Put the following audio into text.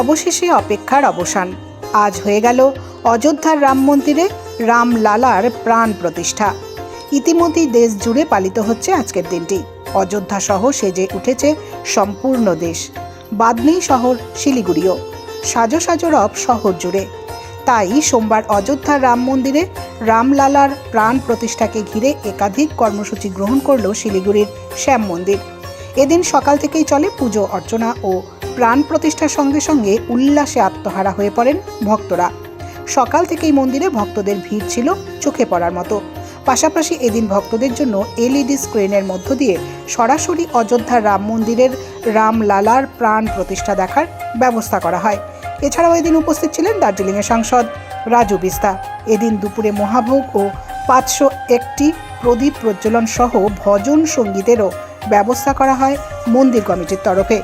অবশেষে অপেক্ষার অবসান। আজ হয়ে গেল অযোধ্যার রাম মন্দিরে রামলালার প্রাণ প্রতিষ্ঠা। ইতিমধ্যেই দেশ জুড়ে পালিত হচ্ছে আজকের দিনটি। অযোধ্যা সহ সেজে উঠেছে সম্পূর্ণ দেশ। বাদ নেই শহর শিলিগুড়িও। সাজো সাজো রব শহর জুড়ে। তাই সোমবার অযোধ্যার রাম মন্দিরে রামলালার প্রাণ প্রতিষ্ঠাকে ঘিরে একাধিক কর্মসূচি গ্রহণ করল শিলিগুড়ির শ্যাম মন্দির। এদিন সকাল থেকেই চলে পুজো, অর্চনা ও প্রাণ প্রতিষ্ঠার সঙ্গে সঙ্গে উল্লাসে আত্মহারা হয়ে পড়েন ভক্তরা। সকাল থেকেই মন্দিরে ভক্তদের ভিড় ছিল চোখে পড়ার মতো। পাশাপাশি এদিন ভক্তদের জন্য এলইডি স্ক্রিনের মধ্য দিয়ে সরাসরি অযোধ্যার রাম মন্দিরের রামলালার প্রাণ প্রতিষ্ঠা দেখার ব্যবস্থা করা হয়। এছাড়াও এদিন উপস্থিত ছিলেন দার্জিলিংয়ের সাংসদ রাজু বিস্তা। এদিন দুপুরে মহাভোগ ও পাঁচশো একটি প্রদীপ প্রজ্বলন সহ ভজন সঙ্গীতেরও ব্যবস্থা করা হয় মন্দির কমিটির তরফে।